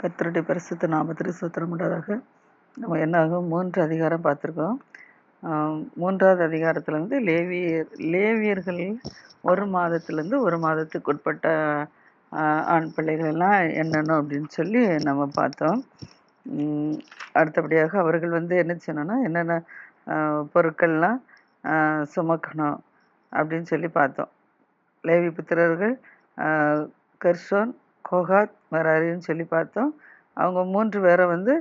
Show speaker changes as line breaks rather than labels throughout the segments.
கத்தருடைய பரிசுத்த நாமத்திற்கு சூத்திரம் உண்டாதாக நம்ம என்னாகும்? மூன்று அதிகாரம் பார்த்துருக்கோம். மூன்றாவது அதிகாரத்துலேருந்து லேவியர் லேவியர்கள் ஒரு மாதத்துலேருந்து ஒரு மாதத்துக்கு உட்பட்ட ஆண் பிள்ளைகள் எல்லாம் என்னென்ன அப்படின்னு சொல்லி நம்ம பார்த்தோம். அடுத்தபடியாக அவர்கள் வந்து என்ன செய்யணும்னா என்னென்ன பொருட்கள்லாம் சுமக்கணும் அப்படின்னு சொல்லி பார்த்தோம். லேவி புத்திரர்கள் கர்ஷோன் கோகாத் மராரின்னு சொல்லி பார்த்தோம். அவங்க மூன்று பேரை வந்து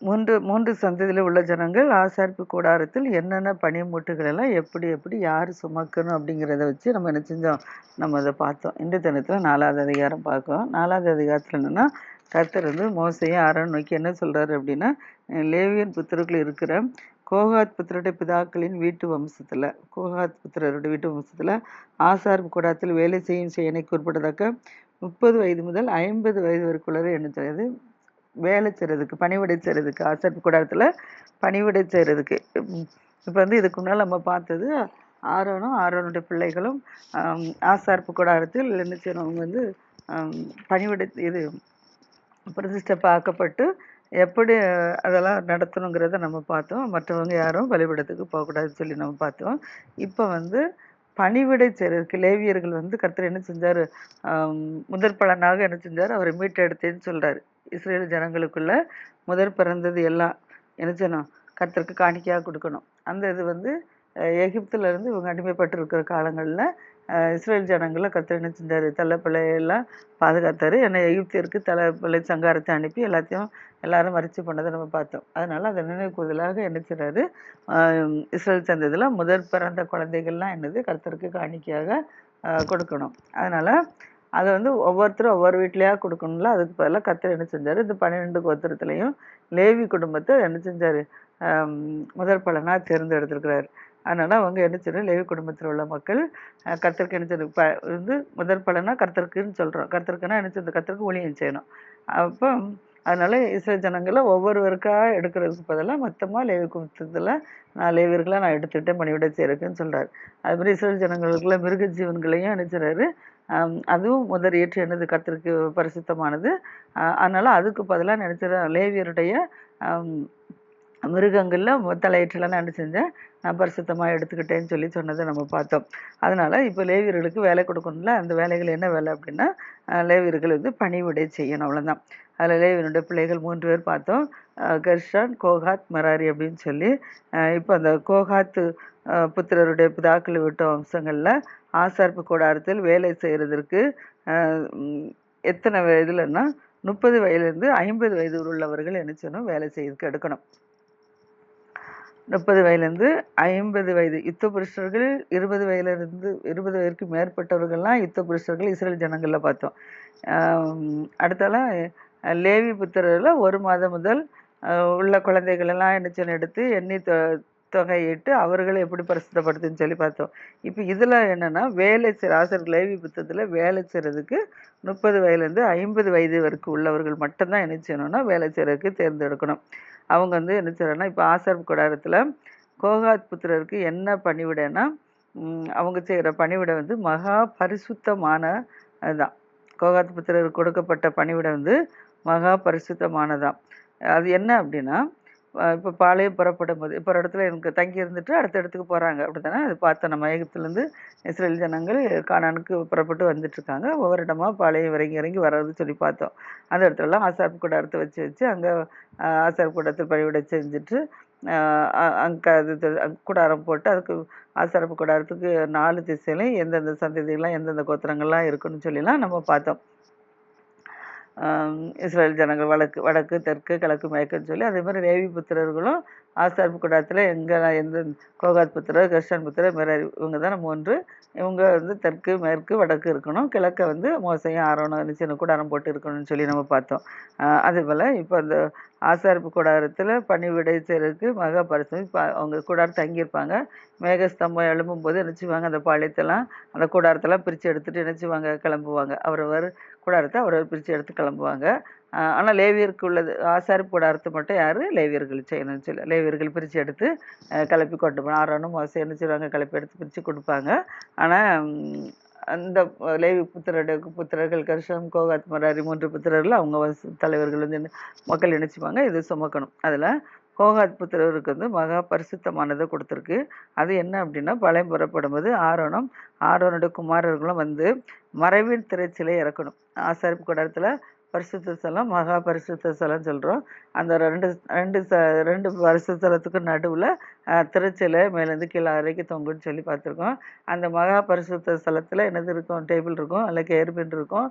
மூன்று மூன்று சந்ததியில் உள்ள ஜனங்கள் ஆசாரிப்பு கூடாரத்தில் என்னென்ன பனிமூட்டுகள் எல்லாம் எப்படி எப்படி யார் சுமக்கணும் அப்படிங்கிறத வச்சு நம்ம என்ன செஞ்சோம்? நம்ம அதை பார்த்தோம். இந்த தினத்தில் நாலாவது அதிகாரம் பார்க்கோம் நாலாவது அதிகாரத்தில் என்னென்னா கர்த்தர் வந்து மோசையும் ஆரோன் நோக்கி என்ன சொல்கிறாரு அப்படின்னா லேவியன் புத்தருக்குள் இருக்கிற கோகாத் புத்திரருடைய பிதாக்களின் வீட்டு வம்சத்தில் கோகாத் புத்திரருடைய வீட்டு வம்சத்தில் ஆசார் கூடத்தில் வேலை செய்யும் செயனை குறிப்பிடத்தக்க முப்பது வயது முதல் ஐம்பது வயது வரைக்குள்ளது என்ன செய்யுது வேலை செய்கிறதுக்கு பணிவிடை செய்கிறதுக்கு ஆசார் கூடாரத்தில் பணிவிடை செய்கிறதுக்கு இப்போ வந்து இதுக்கு முன்னால் நம்ம பார்த்தது ஆரோனும் ஆரோனுடைய பிள்ளைகளும் ஆசார்ப்பு கூடாரத்தில் என்ன செய்யணும்? அவங்க வந்து பணிவிடை இது பிரதிஷ்டப்பாக்கப்பட்டு எப்படி அதெல்லாம் நடத்தணுங்கிறத நம்ம பார்த்தோம். மற்றவங்க யாரும் பலிபடத்துக்கு போகக்கூடாதுன்னு சொல்லி நம்ம பார்த்தோம். இப்போ வந்து பணிவிடை செய்கிறதுக்கு லேவியர்கள் வந்து கர்த்தர் என்ன செஞ்சார்? முதற் பலனாக என்ன செஞ்சார்? அவரை மீட்டெடுத்தேன்னு சொல்கிறார் இஸ்ரேல் ஜனங்களுக்குள்ள முதற் பிறந்தது எல்லாம் என்ன செய்யணும் கர்த்தருக்கு காணிக்கையாக கொடுக்கணும். அந்த இது வந்து எகிப்துலேருந்து இருந்து இவங்க அடிமைப்பட்டு இருக்கிற காலங்களில் இஸ்ரேல் ஜனங்களை கர்த்தர் என்ன செஞ்சார்? தலைப்பிள்ளையெல்லாம் பாதுகாத்தார். என்னை எகிப்தியருக்கு தலைப்பிள்ளை சங்காரத்தை அனுப்பி எல்லாத்தையும் எல்லாரும் மறிச்சு பண்ணதை நம்ம பார்த்தோம். அதனால அதை நினைவு கூதலாக என்ன செய்றாரு? இஸ்ரேல் சந்ததியில் முதற் பிறந்த குழந்தைகள்லாம் என்னது? கர்த்தருக்கு காணிக்கையாக கொடுக்கணும். அதனால் அதை வந்து ஒவ்வொருத்தரும் ஒவ்வொரு வீட்லேயா கொடுக்கணும்ல? அதுக்கு பதிலாக கர்த்தர் என்ன செஞ்சார்? இந்த பன்னிரெண்டு கோத்திரத்துலையும் லேவி குடும்பத்தை என்ன செஞ்சார்? முதற் பலனாக தேர்ந்தெடுத்திருக்கிறார். அதனால் அவங்க என்ன செய்யணும்? லேவி குடும்பத்தில் உள்ள மக்கள் கர்த்தருக்கு என்ன செய்யணும்? ப வந்து முதற் பலனாக கர்த்தருக்குன்னு சொல்கிறோம் கர்த்தருக்குன்னா என்ன செய்யணும்? கர்த்தருக்கு ஊழியம் செய்யணும். அப்போ அதனால இசை ஜனங்களை ஒவ்வொருவருக்காக எடுக்கிறதுக்கு பதிலாக மொத்தமாக லேவி குடும்பத்தில் நான் லேவியர்களாக நான் எடுத்துக்கிட்டேன் பணிவிட செய்கிறேன்னு சொல்கிறார் அது மாதிரி இஸ்ரேல் ஜனங்களுக்குள்ள மிருக ஜீவன்களையும் அனுப்பிச்சுறாரு அதுவும் முதல் ஏற்று என்னது? கர்த்தருக்கு பரிசுத்தமானது. அதனால் அதுக்கு பதிலாக நினச்சிட லேவியருடைய மிருகங்களில் தலையீற்றெல்லாம் நான் என்ன செஞ்சேன்? நான் பரிசுத்தமாக எடுத்துக்கிட்டேன்னு சொல்லி சொன்னதை நம்ம பார்த்தோம். அதனால் இப்போ லேவியர்களுக்கு வேலை கொடுக்கணும்ல அந்த வேலைகள் என்ன வேலை அப்படின்னா லேவியர்கள் வந்து பணிவிடை செய்யணும் அவ்வளோதான் அதில் லேவியனுடைய பிள்ளைகள் மூன்று பேர் பார்த்தோம். கர்ஷான் கோகாத் மராரி அப்படின்னு சொல்லி இப்போ அந்த கோகாத்து புத்திரருடைய பிதாக்கள் விட்ட வம்சங்களில் ஆசார்ப்பு கூடாரத்தில் வேலை செய்கிறதற்கு எத்தனை வயதுலன்னா முப்பது வயதுலேருந்து ஐம்பது வயது உள்ளவர்கள் என்ன செய்யணும்? வேலை செய்யறதுக்கு எடுக்கணும். முப்பது வயதுலேருந்து ஐம்பது வயது யுத்த புருஷர்கள் இருபது வயதுலேருந்து இருபது வயதுக்கு மேற்பட்டவர்கள்லாம் யுத்த புருஷர்கள் இஸ்ரேல் ஜனங்களில் பார்த்தோம். அடுத்தாலாம் அடுத்தால லேவி புத்திரில் ஒரு மாதம் முதல் உள்ள குழந்தைகளெல்லாம் என்ன எடுத்து எண்ணி தொ தொகையிட்டு அவர்களை எப்படி பரிசுத்தப்படுத்துன்னு சொல்லி பார்த்தோம். இப்போ இதில் என்னென்னா வேலை செய்கிற ஆசிரியர் லேவி புத்தகத்தில் வேலை செய்கிறதுக்கு முப்பது வயதுலேருந்து ஐம்பது வயது வரைக்கும் உள்ளவர்கள் மட்டும்தான் என்ன செய்யணும்னா வேலை செய்கிறதுக்கு தேர்ந்தெடுக்கணும். அவங்க வந்து என்ன செய்யறாங்கன்னா இப்போ ஆசார் கூடாரத்தில் கோகாத் புத்திரருக்கு என்ன பணிவிடைன்னா அவங்க செய்கிற பணிவிடை வந்து மகா பரிசுத்தமான அதுதான் கோகாத் புத்திரருக்கு கொடுக்கப்பட்ட பணிவிடை வந்து மகா பரிசுத்தமானதான் அது என்ன அப்படின்னா இப்போ பாளையம் புறப்படும் போது இப்போ ஒரு இடத்துல எனக்கு தங்கி இருந்துட்டு அடுத்த இடத்துக்கு போகிறாங்க அப்படி தானே அது பார்த்தோம் நம்ம ஏகத்துலேருந்து இஸ்ரேல் ஜனங்கள் காணானுக்கு புறப்பட்டு வந்துட்டுருக்காங்க. ஒவ்வொரு இடமா பாளையம் இறங்கி இறங்கி வர்றது சொல்லி பார்த்தோம். அந்த இடத்துலலாம் ஆசார்ப்பு கூடாரத்தை வச்சு வச்சு அங்கே ஆசார்ப்பு கூடத்தில் பழிவிட செஞ்சுட்டு அங்கே அது இது- கூடாரம் போட்டு அதுக்கு ஆசாரப்பு கூடாரத்துக்கு நாலு திசையிலையும் எந்தெந்த சந்ததிகள்லாம் எந்தெந்த கோத்திரங்கள்லாம் இருக்குன்னு சொல்லிலாம் நம்ம பார்த்தோம். இஸ்ரேல் ஜனங்கள் வடக்கு வடக்கு தெற்கு கிழக்கு மேற்குன்னு சொல்லி அதே மாதிரி தேவி புத்திரர்களும் ஆசார்பு கூடாரத்தில் எங்கே எந்த கோகாத் புத்திரர் கர்ஷன் புத்திரர் மெராரி இவங்க தான் மூன்று இவங்க வந்து தெற்கு மேற்கு வடக்கு இருக்கணும். கிழக்க வந்து மோசையும் ஆரோனும் சின்ன கூடாரம் போட்டு இருக்கணும்னு சொல்லி நம்ம பார்த்தோம். அதே போல் இப்போ அந்த ஆசாரிப்பு கூடாரத்தில் பணிவிடை செய்கிறதுக்கு மகா பரிசு. அவங்க கூடாரம் தங்கியிருப்பாங்க. மேகஸ்தம்பம் எழும்பும்போது என்ன செய்வாங்க அந்த பாளையத்தெல்லாம். அந்த கூடாரத்தெல்லாம் பிரித்து எடுத்துகிட்டு என்ன செய்வாங்க கிளம்புவாங்க. அவரவர் கூடாரத்தை அவரவர் பிரித்து எடுத்து கிளம்புவாங்க. ஆனால் லேவியருக்கு உள்ளது ஆசாரிப்பு கூடாரத்தை மட்டும் யார்? லேவியர்கள் செய்யணும்னு சொல்லி லேவியர்கள் பிரித்து எடுத்து கலப்பி கிளப்பி கொண்டு போகணும் ஆரோனும் மோசம் என்ன செய்வாங்க கிளப்பி எடுத்து பிரித்து கொடுப்பாங்க. ஆனால் அந்த லேவி புத்திரட புத்திரர்கள் கர்ஷம் கோகாத் மராரி மூன்று புத்திரர்கள் அவங்க தலைவர்கள் வந்து மக்கள் நினச்சிப்பாங்க இது சுமக்கணும். அதில் கோகாத் புத்திரருக்கு வந்து மகா பரிசுத்தமானதை கொடுத்துருக்கு. அது என்ன அப்படின்னா பழையம் புறப்படும் போது ஆரோனும் ஆரோனோட குமாரர்களும் வந்து மறைவின் திரைச்சிலை இறக்கணும். ஆசாரிப்பு கூடாரத்தில் பரிசுத்த ஸ்தலம் மகா பரிசுத்த ஸ்தலம் சொல்கிறோம் அந்த ரெண்டு ரெண்டு ச ரெண்டு பரிசுத்த ஸ்தலத்துக்கு நடுவில் திருச்சிலை மேலேருந்து கீழே அரைக்கு தொங்குன்னு சொல்லி பார்த்துருக்கோம். அந்த மகா பரிசுத்த ஸ்தலத்தில் என்னது இருக்கும்? டேபிள் இருக்கும். அதில் கேர்பின் இருக்கும்.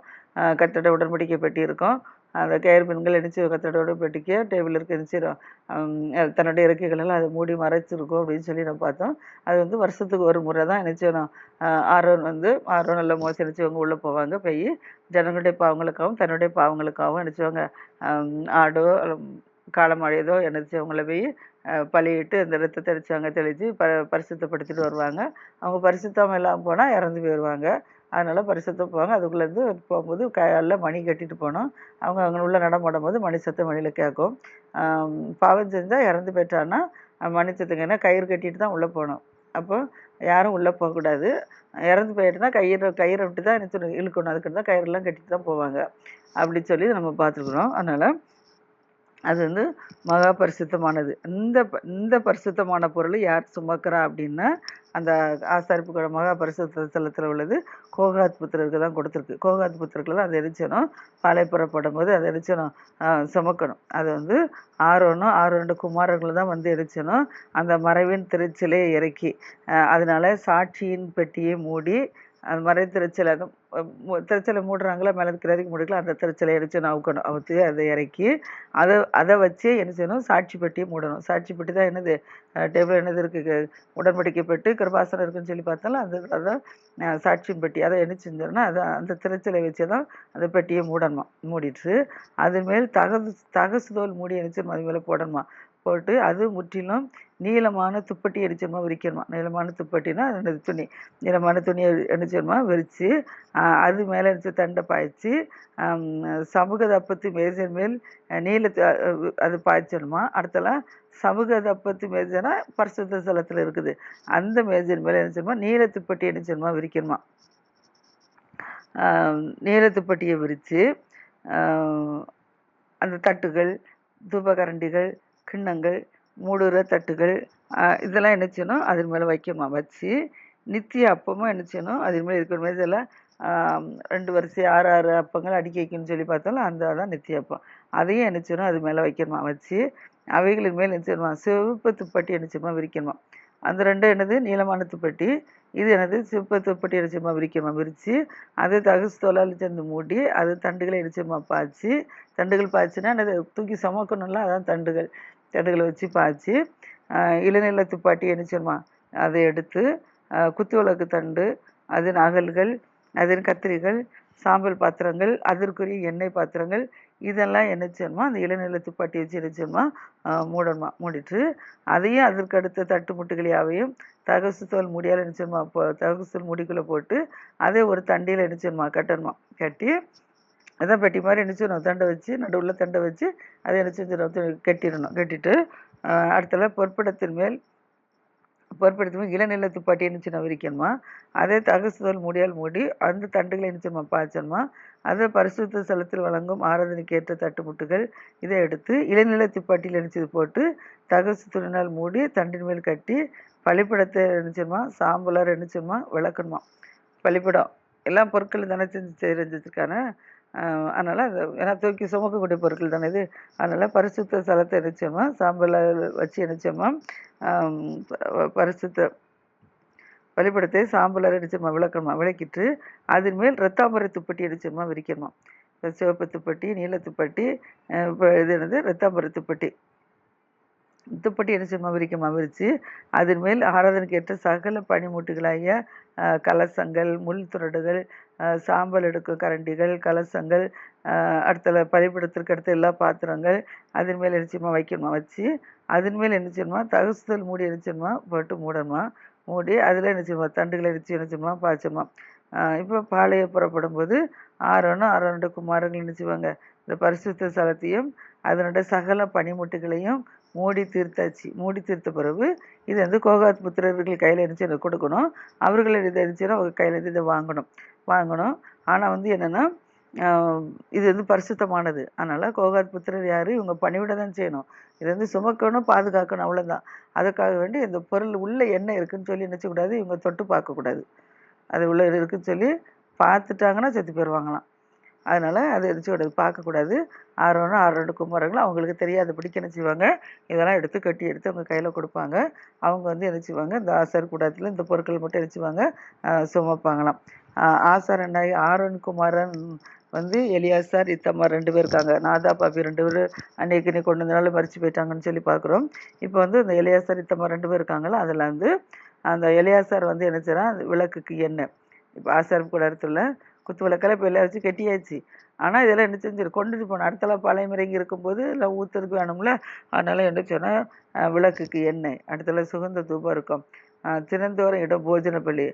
கட்டட உடன்படிக்கை பெட்டி இருக்கும். அந்த கேர்பின்கள் இணைச்சி கட்டட பெட்டிக்க டேபிள் இருக்க இணைச்சிடும் தன்னுடைய இறக்கைகளெல்லாம் அதை மூடி மறைச்சிருக்கும் அப்படின்னு சொல்லி நம்ம பார்த்தோம். அது வந்து வருஷத்துக்கு ஒரு முறை தான் நினச்சிடணும் ஆர்வன் வந்து ஆர்வம் நல்ல மோசம் நினச்சவங்க உள்ளே போவாங்க. போய் ஜனங்களுடைய பாவங்களுக்காகவும் தன்னுடைய பாவங்களுக்காகவும் நினச்சவங்க ஆடோ காளமாடு ஏதோ நினச்சவங்கள போய் பழியிட்டு அந்த ரத்தத்தை அடிச்சவங்க தெளித்து ப பரிசுத்தப்படுத்திட்டு வருவாங்க. அவங்க பரிசுத்தம் இல்லாமல் போனால் இறந்து போயிடுவாங்க அதனால் பரிசுத்தம் போவாங்க. அதுக்குள்ளேருந்து போகும்போது காலைல மணி கட்டிட்டு போனோம். அவங்க அவங்க உள்ளே நடமாடும் போது மணி சத்தம் மணியில் கேட்கும். பாவம் செஞ்சால் இறந்து போயிட்டான்னா மணி சத்தங்கன்னா கயிறு கட்டிட்டு தான் உள்ளே போகணும் அப்போ யாரும் உள்ளே போகக்கூடாது இறந்து போயிட்டுனா கயிறு கயிறை விட்டு தான் இழுக்கணும். அதுக்கு தான் கயிறுலாம் கட்டிட்டு தான் போவாங்க. அப்படி சொல்லி நம்ம பார்த்துருக்குறோம். அதனால் அது வந்து மகா பரிசுத்தமானது இந்த இந்த பரிசுத்தமான பொருள் யார் சுமக்கிறா அப்படின்னா அந்த ஆசாரிப்பு கூட மகா பரிசுத்த ஸ்தலத்தில் உள்ளது கோகாத் புத்திரருக்கு தான் கொடுத்துருக்கு. கோகாத் புத்திரர்கள் தான் அதை எரிச்சணும் பாலை புறப்படும் போது அதை எரிச்சணும் சுமக்கணும். அது வந்து ஆரோனும் ஆரோண்டு குமாரர்கள் தான் வந்து எரிச்சணும் அந்த மறைவின் திருச்சிலையை இறக்கி அதனால சாட்சியின் பெட்டியை மூடி அந்த மாதிரி திருச்சலை அந்த திருச்சலை மூடுறாங்களா மேலே இருக்கிறதுக்கு மூடிக்கலாம் அந்த திருச்சலை எடுத்து நவுக்கணும் அவுத்து அதை இறக்கி அதை அதை வச்சு என்ன செய்யணும் சாட்சி பெட்டியை மூடணும். சாட்சி பெட்டி தான் என்னது டேபிள் என்னது இருக்குது உடன்படிக்கை பெட்டு கிருபாசனம் இருக்குன்னு சொல்லி பார்த்தாலும் அந்த அதான் அஹ் பெட்டி. அதை என்ன செஞ்சோம்னா அதை அந்த திருச்சலை வச்சு தான் அந்த பெட்டியை மூடணுமா மூடிட்டு அது மேல் தகது தகசுதோல் மூடி அணிச்சிருமா அது மேலே போடணுமா போட்டு அது முற்றிலும் நீளமான துப்பட்டி அடிச்சிருமா விரிக்கணுமா நீளமான துப்பட்டினா ரெண்டு துணி. நீளமான துணியை அடிச்சிருமா விரித்து அது மேலே அடிச்சு தண்டை பாய்ச்சி சமூக தப்பத்து மேஜர் மேல் அஹ், நீல அது பாய்ச்சணுமா? அடுத்தலாம் சமூக தப்பத்து மேஜனா பரிசுத்த ஸ்தலத்தில் இருக்குது. அந்த மேஜர் மேலே நினச்சிருமா நீல துப்பட்டி அடிச்சிருமா விரிக்கணுமா? நீளத்துப்பட்டியை விரித்து அந்த தட்டுகள் தூபகரண்டிகள் கிண்ணங்கள் மூடுற தட்டுகள் இதெல்லாம் என்ன செய்யணும்? அதன் மேலே வைக்கணுமா வச்சு நித்திய அப்பமும் என்ன செய்யணும்? அதன் மேலே இருக்கிற இதெல்லாம் ரெண்டு வரிசை ஆறு ஆறு அப்பங்கள் அடுக்கி வைக்கணும்னு சொல்லி பார்த்தாலும் அந்த அதான் நித்திய அப்பம். அதையும் என்ன செய்யணும்? அது மேலே வைக்கணுமா வச்சு அவைகளின் மேல் என்ன செய்யணுமா? சிவப்பு துப்பட்டி என்ன செய்யணுமா? விரிக்கணுமா? அந்த ரெண்டும் என்னது? நீளமான துப்பட்டி. இது என்னது? சிவப்பு துப்பட்டி என்ன செய்யணுமா? விரிக்கணுமா? விரித்து அதை தகுசு தோலால் சேர்ந்து மூடி அது தண்டுகளை என்ன பாய்ச்சி. தண்டுகள் பாய்ச்சினா என்னது? தூக்கி சுமக்கணும்ல அதான் தண்டுகள். தண்டுகளை வச்சு பாய்ச்சி இளநில இளநீல துப்பாட்டி என்ன செய்யணுமா அதை எடுத்து குத்து விளக்கு தண்டு அதன் அகல்கள் அதன் கத்திரிகள் சாம்பல் பாத்திரங்கள் அதற்குரிய எண்ணெய் பாத்திரங்கள் இதெல்லாம் என்ன செய்யணுமா அந்த இளநில துப்பாட்டி வச்சு என்ன செய்யணுமா மூடணுமா மூடிட்டு அதையும் அதற்கு அடுத்த தட்டு முட்டுகளையாவையும் தகசு தோல் முடியால் என்ன செய்யணுமா தகசு தோல் முடிக்குள்ளே போட்டு அதை ஒரு தண்டியில் என்ன செய்யணுமா கட்டணுமா கட்டி அதான் பெட்டி மாதிரி என்ன செய்யணும் தண்டை வச்சு நடுவில் தண்டை வச்சு அதை என்ன செஞ்சிடணும் கட்டிடணும். கட்டிட்டு அடுத்தல பொற்படத்தின் மேல் பொற்படுத்தும் இளநில துப்பாட்டி என்ன செய்யணும் விரிக்கணுமா? அதே தகசுதல் முடியால் மூடி அந்த தண்டுகளை என்ன செய்யணுமா பாய்ச்சணுமா? அதை பரிசுத்த ஸ்தலத்தில் வழங்கும் ஆராதனைக்கு ஏற்ற தட்டுமுட்டுகள் இதை எடுத்து இளநில துப்பாட்டியில் நினைச்சது போட்டு தகசு துணினால் மூடி தண்டின் மேல் கட்டி பழிப்படத்தை நினைச்சோமா சாம்பலார் நினைச்சோமா விளக்கணுமா? பழிப்படம் எல்லா பொருட்களும் தானே செஞ்சு செஞ்சிருக்கான அதனால் அது ஏன்னா தூக்கி சுமக்கக்கூடிய பொருட்கள் தானே இது. அதனால் பரிசுத்த ஸ்தலத்தை நினைச்சோமா சாம்பலை வச்சு நினைச்சோமா பரிசுத்த பலிப்படத்தை சாம்பலார் அடிச்சோமா விளக்கணுமா விளக்கிட்டு அதன் மேல் ரத்தாம்பரை துப்பட்டி அடிச்சோமா விரிக்கணும் சிவப்பு துப்பட்டி நீல துப்பட்டி இப்போ இது என்னது? ரத்தாம்பரை துப்பட்டி. துப்பட்டி என்ன செய்யணுமா விரிக்கமா அதன் மேல் ஆராதனைக்கு ஏற்ற சகல பனிமூட்டுகளாகிய கலசங்கள் முள் துரடுகள் சாம்பல் எடுக்கும் கரண்டிகள் கலசங்கள் அடுத்த அடுத்தல அடுத்த எல்லா பாத்திரங்கள் அதன் மேல் என்ன வைக்கணுமா? வச்சு அதன் மேல் என்ன செய்யணுமா தகுசுதல் மூடி என்ன செய்யணுமா போட்டு மூடணுமா? மூடி அதில் என்ன செய்யணுமா தண்டுகளை எரிச்சு என்ன செய்யணுமா பாய்ச்சணுமா? இப்போ பாளைய புறப்படும் போது ஆரோனும் ஆரோனுடைய குமாரங்கள் என்ன செய்வாங்க? இந்த பரிசுத்த ஸ்தலத்தையும் அதனுடைய சகல பனிமுட்டுகளையும் மூடி தீர்த்தாச்சு. மூடி தீர்த்த பிறகு இது வந்து கோகாத் புத்திரர்கள் கையில் இருந்துச்சு கொடுக்கணும். அவர்கள் இதை இருந்துச்சுன்னா அவங்க கையிலேருந்து இதை வாங்கணும். வாங்கணும். ஆனால் வந்து என்னென்னா இது வந்து பரிசுத்தமானது. அதனால் கோகாத் புத்திரர் யார்? இவங்க பணிவிட தான் செய்யணும். இது வந்து சுமக்கணும் பாதுகாக்கணும் அவ்வளோதான் அதுக்காக வேண்டி இந்த பொருள் உள்ளே என்ன இருக்குன்னு சொல்லி நினச்சக்கூடாது. இவங்க தொட்டு பார்க்கக்கூடாது. அது உள்ள இருக்குன்னு சொல்லி பார்த்துட்டாங்கன்னா செத்து போயிடுவாங்களாம் அதனால் அது எரிச்சோடது பார்க்கக்கூடாது ஆரோனும் ஆறு ரெண்டு குமாரங்களும் அவங்களுக்கு தெரியாதபடிக்கு என்ன செய்வாங்க? இதெல்லாம் எடுத்து கட்டி எடுத்து அவங்க கையில் கொடுப்பாங்க. அவங்க வந்து என்ன செய்வாங்க? இந்த ஆசார் கூடத்தில் இந்த பொருட்கள் மட்டும் எரிச்சுவாங்க சுமப்பாங்களாம். ஆசார் என்ன? ஆரோன் குமாரன் வந்து எலியாசார் இத்தம்மா ரெண்டு பேர் இருக்காங்க. நாதா பாப்பி ரெண்டு பேர் அன்னைக்கு நீ கொண்டு வந்தனால மறிச்சு போயிட்டாங்கன்னு சொல்லி பார்க்குறோம். இப்போ வந்து இந்த எலியாசார் இத்தம்மா ரெண்டு பேர் இருக்காங்களா அதில் வந்து அந்த எலியாசார் வந்து என்ன செய்கிறான் விளக்குக்கு எண்ணெய். இப்போ ஆசார் கூடாரத்தில் குத்து விளக்கெல்லாம் இப்போ எல்லாம் வச்சு கெட்டியாச்சு. ஆனால் இதெல்லாம் என்ன செஞ்சிரு கொண்டுட்டு போனோம் அடுத்தலாம் பழைய இறங்கி இருக்கும்போது இல்லை ஊற்றுறதுக்கு வேணும்ல? அதனால் என்ன சொன்னால் விளக்குக்கு எண்ணெய் அடுத்தல சுகந்த தூபம் இருக்கும். திறந்தோரம் இடம் போஜனப்பள்ளி.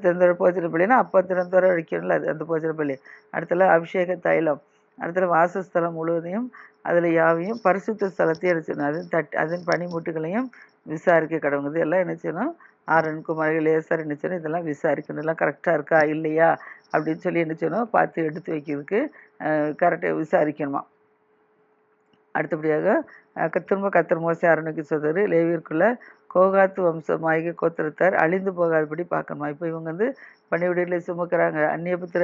பள்ளி போஜனப்பள்ளினா அப்போ திறந்தோரம் வைக்கணும்ல அது அந்த போஜனப்பள்ளி. பள்ளி அடுத்தல அபிஷேக தைலம் அடுத்தல வாசஸ்தலம் முழுவதையும் அதில் யாவையும் பரிசுத்த ஸ்தலத்தையும் என்ன அது தட் அதன் பனிமூட்டுகளையும் விசாரிக்க கடவுங்க எல்லாம் என்ன செய்யணும்? ஆரன் குமார்கள் லேசர் என்ன செய்யணும்? இதெல்லாம் விசாரிக்கணும். எல்லாம் கரெக்டாக இருக்கா? இல்லையா? அப்படின்னு சொல்லி என்ன செய்யணும்? பார்த்து எடுத்து வைக்கிறதுக்கு கரெக்டாக விசாரிக்கணுமா? அடுத்தபடியாக திரும்ப கத்திர மோசை அரணுக்கு சொதர் லேவியர்க்குள்ள கோகாத்து வம்சமாகிய கோத்திரத்தார் அழிந்து போகாதபடி பார்க்கணுமா? இப்போ இவங்க வந்து பணிவிடையில சுமக்கிறாங்க. அந்நிய புத்திர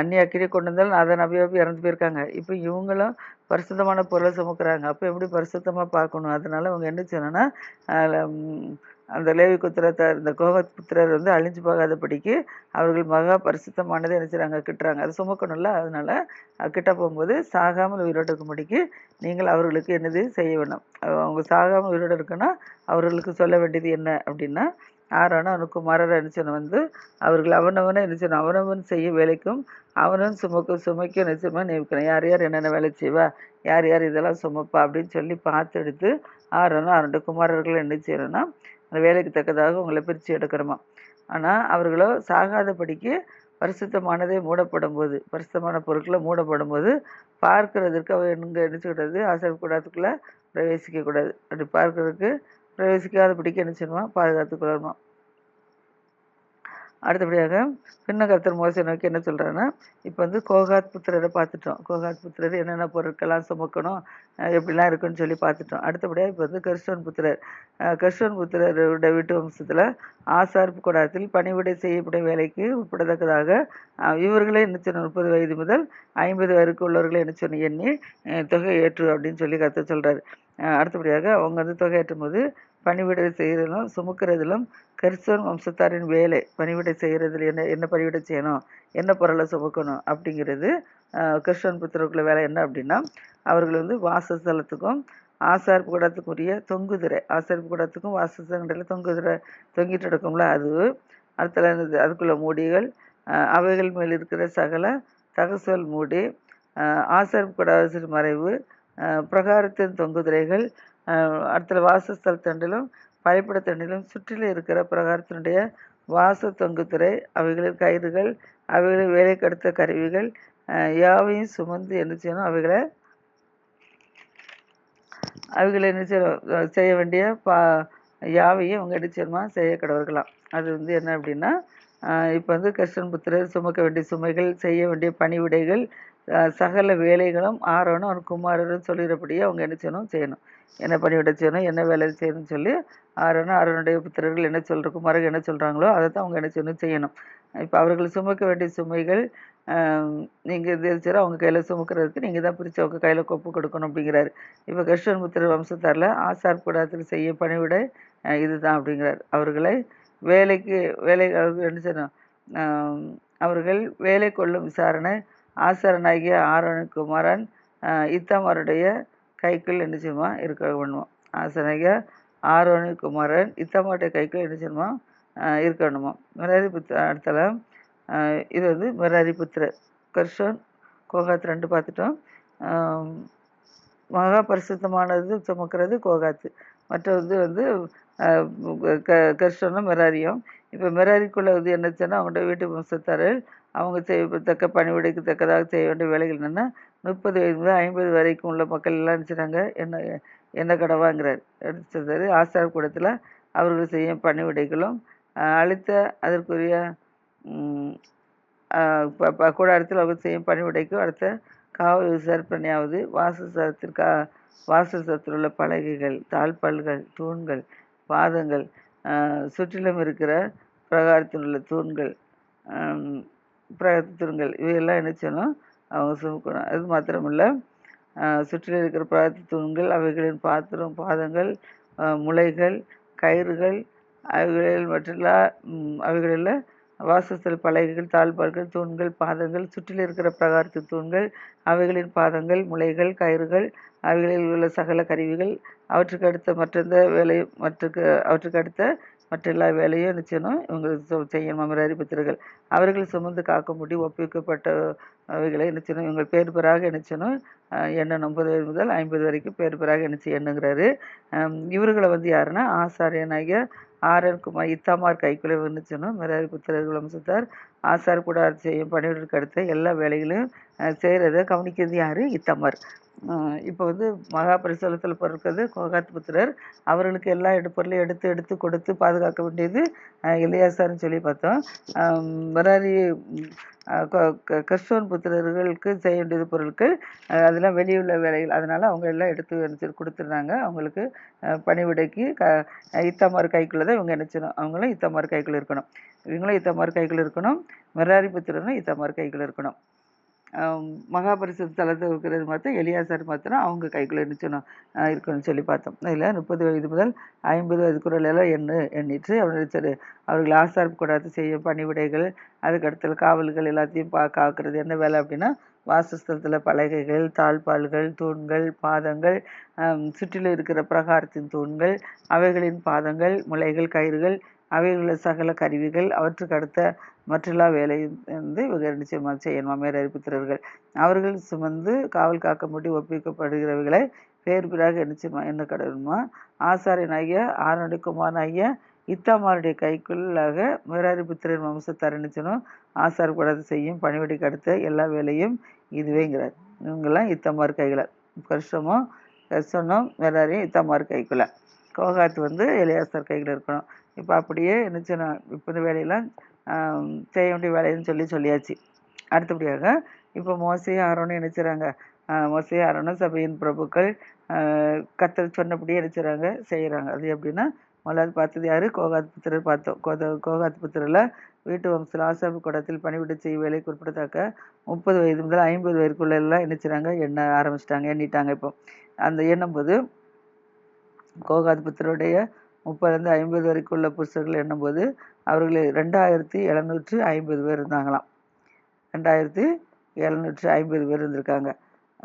அந்நிய அக்கிரியை கொண்டு வந்தாலும் அதை நபியாபி இறந்து போயிருக்காங்க. இப்போ இவங்களும் பரிசுத்தமான பொருளை சுமக்கிறாங்க. அப்போ எப்படி பரிசுத்தமாக பார்க்கணும்? அதனால அவங்க என்ன செய்யணும்னா அந்த லேவி குத்திரத்தார் இந்த கோகத் புத்திரர் வந்து அழிஞ்சு போகாதபடிக்கு அவர்கள் மகா பரிசுத்தமானதை என்ன செய்கிறாங்க கிட்டுறாங்க. அதை சுமக்கணும்ல? அதனால கிட்ட போகும்போது சாகாமல் உயிரோடு இருக்கும்படிக்கு நீங்கள் அவர்களுக்கு என்னது செய்ய வேணும் அவங்க சாகாமல் உயிரோடு இருக்குன்னா அவர்களுக்கு சொல்ல வேண்டியது என்ன அப்படின்னா ஆறான அவனுக்கு மரர் நினைச்சவன் வந்து அவர்கள் அவனவனை நினைச்சனும் அவனவன் செய்ய வேலைக்கும் அவனும் சுமக்கும் சுமைக்கும் நிச்சயமா நியமிக்கணும். யார் யார் என்னென்ன வேலை செய்வா? யார் யார் இதெல்லாம் சுமப்பா? அப்படின்னு சொல்லி பார்த்து எடுத்து ஆறனும் அவனுடைய குமாரர்கள் என்ன செய்யணும்னா அந்த வேலைக்கு தக்கதாக உங்களை பிரித்து எடுக்கிறோமா? ஆனால் அவர்களோ சாகாதபடிக்கு பரிசுத்தமானதே மூடப்படும் போது பரிசுத்தமான பொருட்களை மூடப்படும் போது பார்க்கறதுக்கு அவர் எங்கே நினச்சிக்கிட்டது? ஆசிரியர் கூடாதுக்குள்ளே பிரவேசிக்கக்கூடாது. அப்படி பார்க்கறதுக்கு பிரவேசிக்காதபடிக்கு என்ன செய்யணுமா? பாதுகாத்து கொள்ளணுமா? அடுத்தபடியாக பின்னகர்த்தர் மோசை நோக்கி என்ன சொல்கிறாருன்னா இப்போ வந்து கோகாத் புத்திரரை பார்த்துட்டோம். கோகாத் புத்திரர் என்னென்ன பொருட்கள்லாம் சுமக்கணும் எப்படிலாம் இருக்குன்னு சொல்லி பார்த்துட்டோம். அடுத்தபடியாக இப்போ வந்து கிருஷ்ணன் புத்திரர். கிருஷ்ணன் புத்திரருடைய வீட்டு வம்சத்தில் ஆசார் கூடாரத்தில் பணிவிடை செய்யப்படும் வேலைக்கு உட்படத்தக்கதாக இவர்களே என்ன சொன்ன முப்பது வயது முதல் ஐம்பது வயதுக்கு உள்ளவர்களை என்ன சொன்ன எண்ணி தொகை ஏற்று அப்படின்னு சொல்லி கற்று சொல்கிறாரு அடுத்தபடியாக அவங்க வந்து தொகையேற்றும் போது பணிவிடை செய்கிறதிலும் சுமக்கிறதிலும் கரிசோன் வம்சத்தாரின் வேலை பணிவிடை செய்கிறதுல என்ன என்ன பணிவிடை செய்யணும் என்ன பொருளை சுமக்கணும் அப்படிங்கிறது கிருஷ்ணன் புத்திரக்குள்ள வேலை என்ன அப்படின்னா அவர்கள் வந்து வாசஸ்தலத்துக்கும் ஆசார் கூடத்துக்குரிய தொங்குதிரை ஆசார் கூடத்துக்கும் வாசஸ்தலங்களில் தொங்குதிரை தொங்கிட்டு இருக்கும்ல அது. அடுத்தல அதுக்குள்ள மூடிகள் அவைகள் மேல் இருக்கிற சகல தகசல் மூடி ஆசார் கூடாசின் மறைவு பிரகாரத்தின் தொங்குதிரைகள் அடுத்த வாசஸ்தல தண்டிலும் பயப்பட தண்டிலும் சுற்றிலும் இருக்கிற பிரகாரத்தினுடைய வாச தொங்குத்துறை அவைகளின் கயிறுகள் அவைகளில் வேலை கடுத்த கருவிகள் யாவையும் சுமந்து என்ன செய்யணும்? அவைகளை அவைகளை என்ன செய்யணும்? செய்ய வேண்டிய பா யாவையும் அவங்க என்ன செய்யணுமா? செய்ய கடவர்களாம் அது வந்து என்ன அப்படின்னா இப்போ வந்து கிருஷ்ணன் புத்திரர் சுமக்க வேண்டிய சுமைகள் செய்ய வேண்டிய பணிவிடைகள் சகல வேலைகளும் ஆரோனும் அவன் குமாரரும் சொல்கிறபடியே அவங்க என்ன செய்யணும்? செய்யணும். என்ன பண்ணிவிட செய்யணும் என்ன வேலை செய்யணும்னு சொல்லி ஆரோனும் ஆரோனுடைய புத்திரர்கள் என்ன சொல்கிற குமாரர்கள் என்ன சொல்கிறாங்களோ அதை தான் அவங்க என்ன செய்யணும் செய்யணும். இப்போ அவர்கள் சுமக்க வேண்டிய சுமைகள் நீங்கள் இது அவங்க கையில் சுமக்கிறதுக்கு நீங்கள் தான் பிரித்து அவங்க கையில் கொப்பு கொடுக்கணும் அப்படிங்கிறாரு. இப்போ கிருஷ்ணன் புத்திர வம்சத்தாரில் ஆசார் கூடாரத்தில் செய்ய பணிவிட இதுதான் அப்படிங்கிறார். அவர்களை வேலைக்கு வேலை என்ன செய்யணும் அவர்கள் வேலை கொள்ளும் விசாரணை ஆசாரனாகிய ஆரோனுக்குமாரன் இத்தாமருடைய கைக்குள் என்ன செய்யுமா இருக்க வேணுமா ஆசனாகிய ஆரோனி குமாரன் இத்தமாருடைய கைக்குள் என்ன செய்யணுமா? இருக்கணுமா மிராரி புத்திர அடுத்தல இது வந்து மிராரி புத்திரர் கர்ஷன் கோகாத் ரெண்டு பார்த்துட்டோம். மகா பரிசுத்தமானது சுமக்கிறது கோகாத்து. மற்றது வந்து க கர்ஷனும் மிராரியும். இப்போ மிராரிக்குள்ளே வந்து என்னச்சுன்னா அவங்களோட வீட்டு வம்சத்தார் அவங்க செய்ய தக்க பணிவிடைக்கு தக்கதாக செய்ய வேண்டிய வேலைகள் என்னென்னா? முப்பது வயது முதல் ஐம்பது வரைக்கும் உள்ள மக்கள் எல்லாம் நினச்சிட்டாங்க என்ன என்ன கடவாங்கிறார்? எடுத்து ஆசார் கூடத்தில் அவர்கள் செய்யும் பணிவிடைகளும் அளித்த அதற்குரிய ப- ப- கூடாரத்தில் அவர்கள் செய்யும் பணிவிடைக்கும் அடுத்த காவல் விசாரணையாவது வாசஸ்தலத்திற்கா வாசஸ்தலத்தில் உள்ள பலகைகள் தாழ்பால்கள் தூண்கள் பாதங்கள் சுற்றிலும் இருக்கிற பிரகாரத்தில் உள்ள தூண்கள் பிரகாரத்தூண்கள் பிரகாரத்து தூண்கள் இவையெல்லாம் என்ன செய்யணும்? அவங்க சுமக்கணும். அது மாத்திரமல்ல அஹ், சுற்றிலும் இருக்கிற பிரகாரத்து தூண்கள் அவைகளின் பாத்திரம் பாதங்கள் முளைகள் கயிறுகள் அவைகளில் மற்றெல்லா அவைகளில் வாசஸ்தல் பலகைகள் தாழ்பால்கள் தூண்கள் பாதங்கள் சுற்றில் இருக்கிற பிரகாரத்து தூண்கள் அவைகளின் பாதங்கள் முளைகள் கயிறுகள் அவைகளில் உள்ள சகல கருவிகள் அவற்றுக்கு அடுத்த மற்றெந்த வேலை மற்றுக்கு அவற்றுக்கு அடுத்த மற்ற எல்லா வேலையும் நிச்சயம் இவங்க இவங்களுக்கு சொ- செய்யணும். மமராரி புத்திரர்கள் அவர்கள் சுமந்து காக்கும்படி முடி அவைகளை என்ன இவங்க பேர் பெறாக என்ன செய்யணும் முப்பது வயது முதல் ஐம்பது வரைக்கும் பேர் பெறாக என்ன எண்ணுங்கிறாரு. இவர்களை வந்து யாருன்னா ஆசாரியனாகிய ஆரன் குமார் இத்தாமார் கைக்குள்ளே வந்துச்சுனும் மிராரி புத்திரர்கள் வம்சத்தார் ஆசார் கூட செய்யும் பணிவிடருக்கு அடுத்த எல்லா வேலைகளையும் செய்கிறத கவனிக்கிறது யார்? இத்தாமார். இப்போ வந்து மகாபரிசலத்தில் பிறக்கிறது கோகாத் புத்திரர் அவர்களுக்கு எல்லா எடு பொருளையும் எடுத்து எடுத்து கொடுத்து பாதுகாக்க வேண்டியது இளையாசார்னு சொல்லி பார்த்தோம். வராரி மெராரி க- க- புத்திரர்களுக்கு செய்ய வேண்டியது பொருட்கள் அதெல்லாம் வெளியுள்ள வேலைகள். அதனால் அவங்க எல்லாம் எடுத்து எடுத்து கொடுத்துருந்தாங்க அவங்களுக்கு பணிவிடைக்கு க இத்தமார் கைக்குள்ளே தான் இவங்க நினச்சிடும் அவங்களும் இத்தமார் கைக்குள்ளே இருக்கணும். இவங்களும் இத்தமார் கைக்குள்ளே இருக்கணும். மெராரி புத்திரனும் இத்தமார் கைக்குள்ளே இருக்கணும். ஆம், தளத்தில் தலத்தில் இருக்கிறது மாத்திரம் எலியாசர் மாத்திரம் அவங்க கைக்குள்ளே நிச்சயம் இருக்கணும்னு சொல்லி பார்த்தோம். இதில் முப்பது வயது முதல் ஐம்பது வயதுக்குள்ள எல்லாம் எண்ணு எண்ணிட்டு அவர் நினைச்சாரு அவர்கள் ஆசார் கூடாது செய்யும் பணிவிடைகள் அதுக்கு காவல்கள் எல்லாத்தையும் பா காக்கிறது. என்ன வேலை அப்படின்னா வாசஸ்தலத்தில் பலகைகள் தாழ்பால்கள் தூண்கள் பாதங்கள் சுற்றிலும் இருக்கிற பிரகாரத்தின் தூண்கள் அவைகளின் பாதங்கள் முளைகள் கயிறுகள் அவைகளில் சகல கருவிகள் அவற்றுக்கு அடுத்த மற்றெல்லா வேலையும் வந்து இவங்க நிச்சயமாக செய்யணும். மேலறி அவர்கள் சுமந்து காவல் காக்கும்படி ஒப்புவிக்கப்படுகிறவைகளை பேர் பிறகு நிச்சயமா என்ன கடவுமா ஆசாரியனாகிய ஆரனுடைய ஐயா இத்தாமாருடைய கைக்குள்ளாக மேராரி புத்திரன் வம்சத்தார் நிச்சயம் ஆசார் கூடாது செய்யும் பணிவிடைக்கு அடுத்த எல்லா வேலையும் இதுவேங்கிறார். இவங்கெல்லாம் இத்தமார் கைகளை கர்ஷமோ கர்ஷனும் மேராரியும் இத்தமார் கைக்குள்ள கோகாத் வந்து இளையாசார் கையில் இருக்கணும். இப்போ அப்படியே என்ன இப்போ இந்த வேலையெல்லாம் செய்ய வேண்டிய வேலைன்னு சொல்லி சொல்லியாச்சு. அடுத்தபடியாக இப்போ மோசையும் ஆரோனும் நினைச்சுறாங்க மோசையும் ஆரோனும் சபையின் பிரபுக்கள் கத்தர் சொன்னபடியே நினைச்சுறாங்க செய்கிறாங்க அது எப்படின்னா முதலாவது பார்த்தது யார்? கோகாத் புத்திரர் பார்த்தோம். கோத கோகாத் புத்திரில் வீட்டு வம்சத்தில் ஆசாபு கூடத்தில் பணிவிட செய்ய வேலை குறிப்பிடத்தக்க முப்பது வயது முதல் ஐம்பது வயதுக்குள்ள எல்லாம் நினைச்சுறாங்க எண்ண ஆரம்பிச்சிட்டாங்க எண்ணிட்டாங்க இப்போ. அந்த எண்ணும்போது கோகாத் புத்திரருடைய முப்பதுலேருந்து ஐம்பது வரைக்கும் உள்ள புருஷர்கள் எண்ணும்போது அவர்கள் ரெண்டாயிரத்தி எழுநூற்று ஐம்பது பேர் இருந்தாங்களாம். ரெண்டாயிரத்தி எழுநூற்று ஐம்பது பேர் இருந்திருக்காங்க.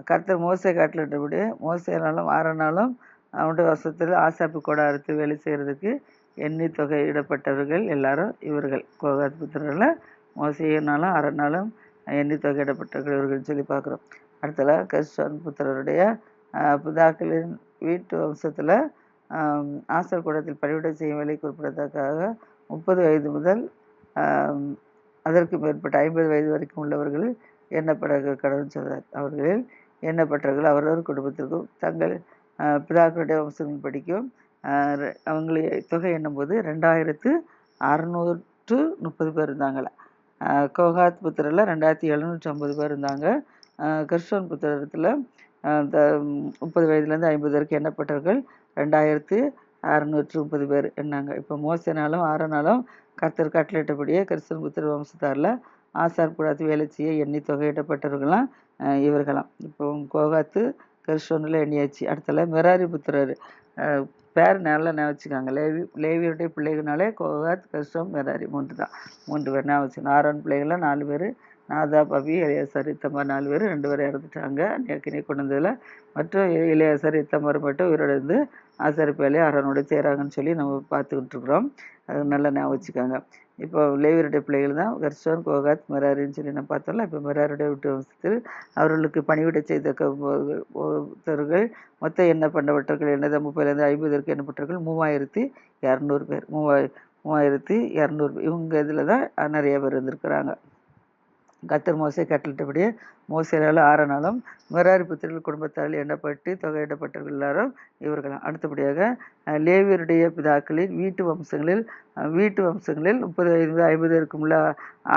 கர்த்தர் மோசை காட்டிலிட்டபடி மோசைனாலும் ஆறனாலும் அவனுடைய வசத்தில் ஆசாப்பு கூடாரத்து வேலை செய்கிறதுக்கு எண்ணி தொகையிடப்பட்டவர்கள் எல்லாரும் இவர்கள். கோகாத் புத்திரர்களில் மோசையினாலும் அறனாலும் எண்ணி தொகையிடப்பட்டவர்கள் இவர்கள்னு சொல்லி பார்க்குறோம். அடுத்தல கிறிஸ்டன் புத்திரருடைய புதாக்களின் பிதாக்களின் வீட்டு வம்சத்தில் ஆசர் கூடத்தில் பணிவிடை செய்யும் வேலை குறிப்பிடத்தக்காக முப்பது வயது முதல் அதற்கு மேற்பட்ட ஐம்பது வயது வரைக்கும் உள்ளவர்கள் எண்ணப்பட கடவுள் சொல்றார்? அவர்களில் எண்ணப்பட்டவர்கள் அவரவர் குடும்பத்திற்கும் தங்கள் பிதாக்களுடைய வம்சங்கள் படிக்கும் அவங்களுடைய அவங்களை தொகை எண்ணும்போது ரெண்டாயிரத்து அறநூற்று முப்பது பேர் இருந்தாங்களா கோகாத் புத்திரில் ரெண்டாயிரத்தி எழுநூற்றி ஐம்பது பேர் இருந்தாங்க. கிருஷ்ணன் புத்திரத்தில் அந்த முப்பது வயதுலேருந்து ஐம்பது வரைக்கும் எண்ணப்பட்டவர்கள் ரெண்டாயிரத்து அறநூற்று முப்பது பேர் எண்ணாங்க இப்போ மோசனாலும் ஆறனாலும் கர்த்தர் கட்டளையிட்டபடியே கிறிஸ்தன் புத்திர வம்சத்தாரில் ஆசார் கூடாத்து வேலை செய்ய எண்ணி தொகையிடப்பட்டவர்களாம் இவர்களாம். இப்போ கோகாத்து கிறிஸ்டனில் எண்ணியாச்சு. அடுத்தல மெராரி புத்திரர். பேர் நல்லா ஞாபகம் லேவி லேவியருடைய பிள்ளைகள்னாலே கோகாத் கிறிஸ்டம் மெராரி மூன்று தான். மூன்று பேர் ஞாபகம் ஆரோன் பிள்ளைகள்லாம் நாலு பேர் நாதா பபி இளையசர் இத்தம்பர் நாலு பேர் ரெண்டு பேரும் இறந்துட்டாங்க. நேக்கினே கொண்டு வந்ததில் மற்றும் இளையசர் இத்தம்மார் மட்டும் உயிரிழந்து இருந்து அரணோடு செய்கிறாங்கன்னு சொல்லி நம்ம பார்த்துக்கிட்டு இருக்கிறோம். அது நல்லா ஞாபகம் வச்சுக்காங்க. இப்போ லேவியருடைய பிள்ளைகள் தான். கர்ஷோன் கோகாத் மெராரின்னு சொல்லி நம்ம பார்த்தோம்ல இப்போ மெராருடைய விட்டு வம்சத்தில் அவர்களுக்கு பணிவிட செய்த க- மொத்தம் என்ன பண்ணப்பட்டவர்கள் என்னது முப்பதுலேருந்து ஐம்பதுக்கு எண்ணப்பட்டவர்கள் மூவாயிரத்தி இரநூறு பேர். மூவாய் மூவாயிரத்தி இரநூறு இவங்க இதில் தான் நிறைய பேர் இருந்திருக்கிறாங்க. கத்தர் மோசை கட்டளிட்டபடியே மோசையால் ஆறனாலும் மிராரி மெராரி புத்திரர்கள் குடும்பத்தால் எண்ணப்பட்டு தொகையிடப்பட்டவர்கள் எல்லாரும் இவர்கள் அடுத்தபடியாக லேவியருடைய பிதாக்களில் வீட்டு வம்சங்களில் வீட்டு வம்சங்களில் முப்பது ஐந்து ஐம்பது இருக்குமுள்ள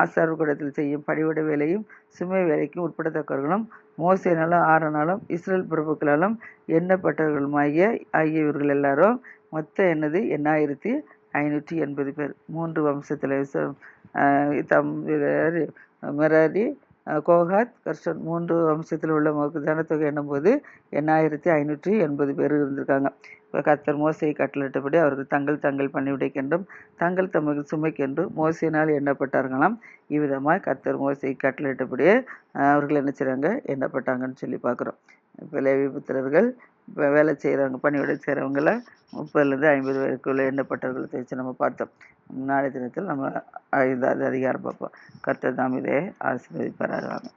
ஆசார் கூடத்தில் செய்யும் படிவிட வேலையும் சுமை வேலைக்கும் உட்படத்தக்கவர்களும் மோசையினாலும் ஆறனாலும் இஸ்ரேல் பிரபுக்களாலும் எண்ணப்பட்டவர்களுமாகிய ஆகிய இவர்கள் எல்லாரும் மொத்த எண்ணது எண்ணாயிரத்தி ஐநூற்றி எண்பது பேர். மூன்று வம்சத்தில் தம் மெராரி கோஹாத் கோகாத் கர்ஷன் மூன்று வம்சத்தில் உள்ள மக்கள் ஜனத்தொகை எண்ணும்போது எண்ணாயிரத்தி ஐநூற்றி எண்பது பேர் இருந்திருக்காங்க. இப்போ கர்த்தர் மோசையை கட்டளிட்டபடி அவர்கள் தங்கள் தங்கள் பணிவிடைக்கென்றும் தங்கள் தமக்கு சுமைக்கென்றும் மோசையினால் எண்ணப்பட்டார்களாம். இவ்விதமாக கர்த்தர் மோசையை கட்டளிட்டபடியே அவர்கள் என்ன செய்கிறாங்க எண்ணப்பட்டாங்கன்னு சொல்லி பார்க்குறோம். இப்போ லேவி புத்திரர்கள் இப்போ வேலை செய்கிறவங்க பணிவிடை செய்கிறவங்கள முப்பதுலேருந்து ஐம்பது வயதுக்குள்ளே எண்ணப்பட்டவர்களை வச்சு நம்ம பார்த்தோம். நாளை தினத்தில் நம்ம ஐந்தாவது அதிகாரம் பார்ப்போம். கர்த்தர் தாம் இதை ஆசீர்வதிப்பாராங்க